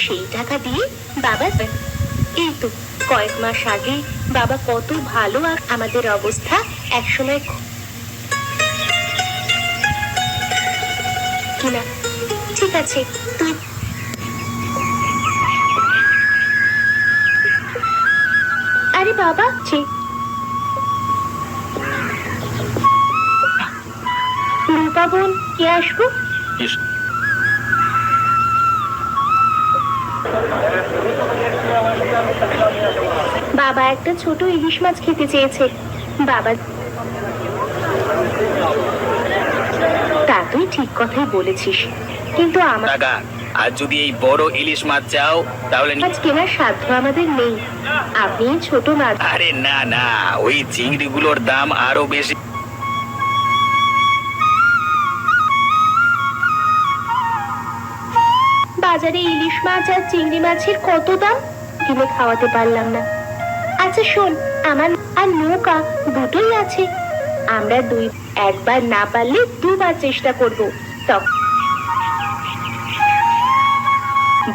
সেই টাকা দিয়ে বাবা এই তো কয়েক মাস আগে বাবা কত ভালো আর আমাদের অবস্থা একসময় কিনা ঠিক আছে, তুই আরে বাবা, ছি। রূপা বোন, কে আসব? বাবা একটা ছোট ইলিশ মাছ খেতে চেয়েছে। বাবা তা তুই ঠিক কথাই বলেছিস। কিন্তু আমার টাকা আর যদি এই বড় ইলিশ মাছ চাও তাহলে মাছ কেনার সাধ্য আমাদের নেই। আপনি ছোট মাছ আরে না না ওই চিংড়িগুলোর দাম আরও বেশি। বাজারে ইলিশ মাছ আর চিংড়ি মাছের কত দাম? কিনে খাওয়াতে পারলাম না। আচ্ছা শোন, আমার আর নৌকা দুটোই আছে। আমরা দুই, একবার না পারলে দুবার চেষ্টা করব। তখন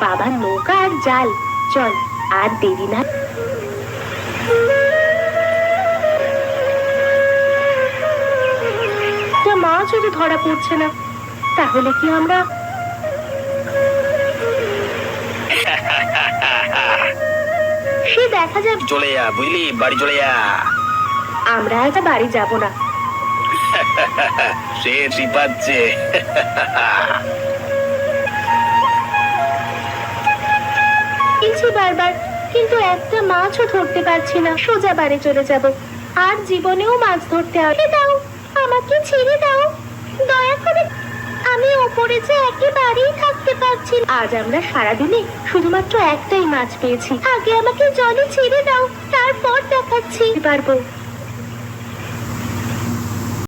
বাবা, নৌকা আর জাল। চল, আর দেরি না। মাছও তো ধরা পড়ছে না, তাহলে কি আমরা দেখা যাবে চলে যা বুঝলি? বাড়ি চলে যা আমরা বাড়ি যাব না। সে চিপাচ্ছে বলছি বারবার কিন্তু একটা মাছও ধরতে পারছি না। সোজা বাড়ি চলে যাব। আর জীবনেও মাছ ধরতে হবে দাও আমাকে ছেড়ে দাও। দয়া করে আমি ওপরে যে একেবারেই থাকতে পারছি। আজ আমরা সারাদিনে শুধুমাত্র একটাই মাছ পেয়েছি। আগে আমাকে জলে ছেড়ে দাও, তারপর দেখাচ্ছি। পারব?